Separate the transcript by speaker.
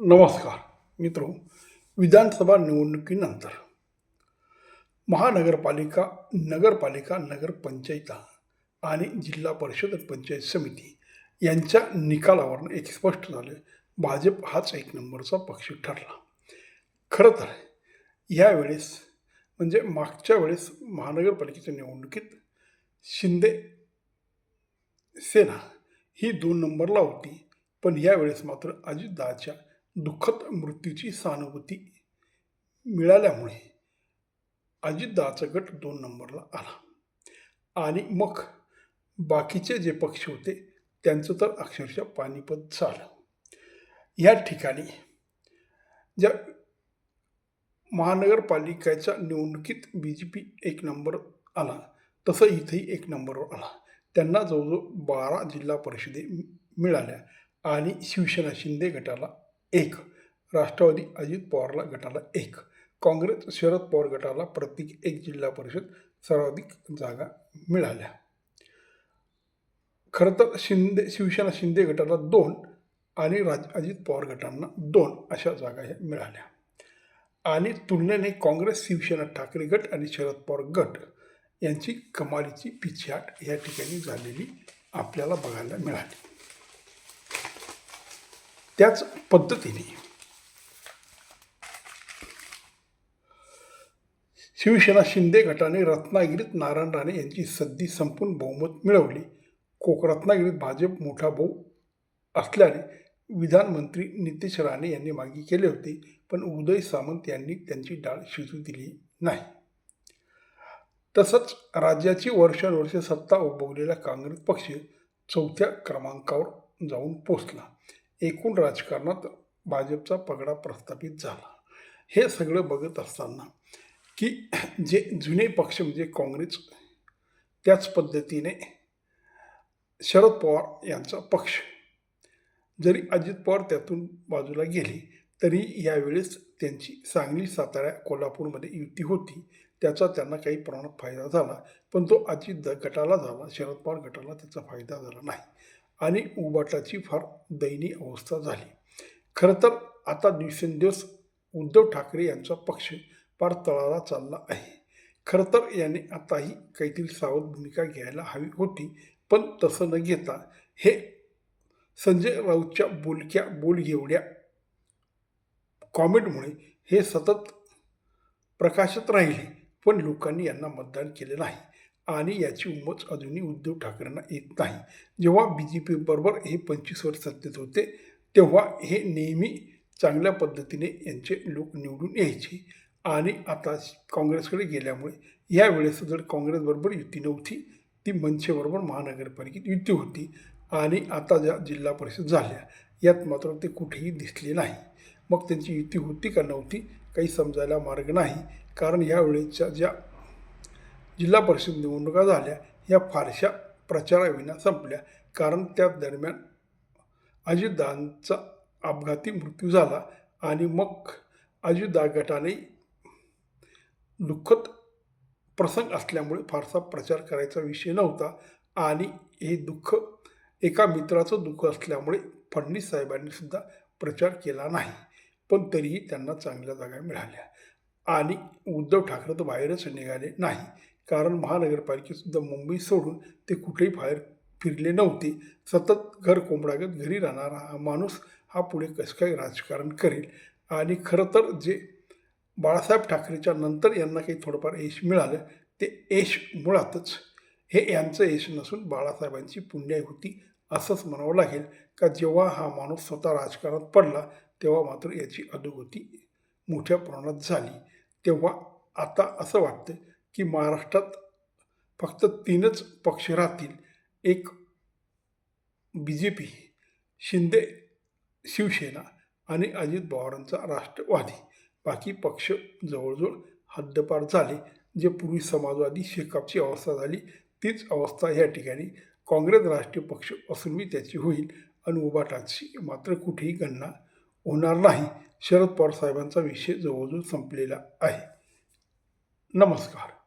Speaker 1: नमस्कार मित्र. विधानसभा निवडणुकीनंतर महानगरपालिका नगरपालिका नगरपंचायता आणि जिल्हा परिषद पंचायत समिती यांच्या निकालावरून एक स्पष्ट झालं. भाजप हाच एक नंबरचा पक्ष ठरला. खरं तर यावेळेस म्हणजे मागच्या वेळेस महानगरपालिकेच्या निवडणुकीत शिंदे सेना ही दोन नंबरला होती. पण यावेळेस मात्र अजितदाच्या दुःखद मृत्यूची सहानुभूती मिळाल्यामुळे अजितदाचा गट दोन नंबरला आला. आणि मग बाकीचे जे पक्ष होते त्यांचं तर अक्षरशः पानिपत झालं. या ठिकाणी ज्या महानगरपालिकेच्या निवडणुकीत बी जे पी एक नंबर आला तसं इथंही एक नंबरवर आला. त्यांना जवळजवळ बारा जिल्हा परिषदे मिळाल्या आणि शिवसेना शिंदे गटाला एक. राष्ट्रवादी अजित पवारला गटाला एक. काँग्रेस शरद पवार गटाला प्रत्येक एक जिल्हा परिषद सर्वाधिक जागा मिळाल्या. खरं तर शिंदे शिवसेना शिंदे गटाला दोन आणि राज अजित पवार गटांना दोन अशा जागा ह्या मिळाल्या. आणि तुलनेने काँग्रेस शिवसेना ठाकरे गट आणि शरद पवार गट यांची कमालीची पिछाट या ठिकाणी झालेली आपल्याला बघायला मिळाली. त्याच पद्धतीने. शिवसेना शिंदे गटाने रत्नागिरीत नारायण राणे यांची सद्दी संपून बहुमत मिळवली. कोक रत्नागिरीत भाजप मोठा भाऊ असल्याने विधानमंत्री नितेश राणे यांनी मागे केले होते पण उदय सामंत यांनी त्यांची डाळ शिजू दिली नाही. तसंच राज्याची वर्षानुवर्षे सत्ता उभवलेला काँग्रेस पक्ष चौथ्या क्रमांकावर जाऊन पोचला एकूण राजकारणात भाजपचा पगडा प्रस्थापित झाला. हे सगळं बघत असताना की जे जुने पक्ष म्हणजे काँग्रेस त्याच पद्धतीने शरद पवार यांचा पक्ष. जरी अजित पवार त्यातून बाजूला गेले तरी यावेळेस त्यांची सांगली सातारा कोल्हापूरमध्ये युती होती. त्याचा त्यांना काही प्रमाणात फायदा झाला पण तो अजित गटाला झाला शरद पवार गटाला त्याचा फायदा झाला नाही. आणि उबाटाची फार दयनीय अवस्था झाली. खरं तर आता दिवसेंदिवस उद्धव ठाकरे यांचा पक्ष फार तळाला चालला आहे. खरं तर याने आताही काहीतरी सावध भूमिका घ्यायला हवी होती पण तसं न घेता हे संजय राऊतच्या बोलक्या बोल एवढ्या कॉमेंटमुळे हे सतत प्रकाशत राहिले पण लोकांनी यांना मतदान केले नाही. आणि याची उमच अजूनही उद्धव ठाकरेंना येत नाही. जेव्हा बी जे पीबरोबर हे पंचवीस वर्ष सत्तेत होते तेव्हा हे नेहमी चांगल्या पद्धतीने यांचे लोक निवडून यायचे. आणि आता काँग्रेसकडे गेल्यामुळे यावेळेस जर काँग्रेसबरोबर युती नव्हती ती मनसेबरोबर महानगरपालिकेत युती होती. आणि आता ज्या जिल्हा परिषद झाल्या यात मात्र ते कुठेही दिसले नाही. मग त्यांची युती होती का नव्हती काही समजायला मार्ग नाही. कारण यावेळेच्या ज्या जिल्हा परिषद निवडणुका झाल्या या फारशा प्रचाराविना संपल्या. कारण त्या दरम्यान अजितदांचा अपघाती मृत्यू झाला आणि मग अजितदा गटाने दुःखद प्रसंग असल्यामुळे फारसा प्रचार करायचा विषय नव्हता आणि हे दुःख एका मित्राचं दुःख असल्यामुळे फडणवीस साहेबांनी सुद्धा प्रचार केला नाही. पण तरीही त्यांना चांगल्या जागा मिळाल्या आणि उद्धव ठाकरे तर बाहेरच निघाले नाही. कारण महानगरपालिकेसुद्धा मुंबई सोडून ते कुठेही बाहेर फिरले नव्हते. सतत घर कोंबडागत घरी राहणारा हा माणूस हा पुढे कसं काय राजकारण करेल? आणि खरं तर जे बाळासाहेब ठाकरेच्या नंतर यांना काही थोडंफार यश मिळालं ते यश मुळातच हे यांचं यश नसून बाळासाहेबांची पुण्याई होती असंच म्हणावं लागेल. का जेव्हा हा माणूस स्वतः राजकारणात पडला तेव्हा मात्र याची अधोगती मोठ्या प्रमाणात झाली. तेव्हा आता असं वाटतं की महाराष्ट्रात फक्त तीनच पक्ष राहतील. एक B J P Shinde Shiv Sena आणि अजित पवारांचा राष्ट्रवादी. बाकी पक्ष जवळजवळ हद्दपार झाले. जे पूर्वी समाजवादी शेकापची अवस्था झाली तीच अवस्था या ठिकाणी काँग्रेस राष्ट्रीय पक्ष असून मी त्याची होईल आणि उभाटाची मात्र कुठेही गणना होणार नाही. शरद पवार साहेबांचा विषय जवळजवळ संपलेला आहे. नमस्कार.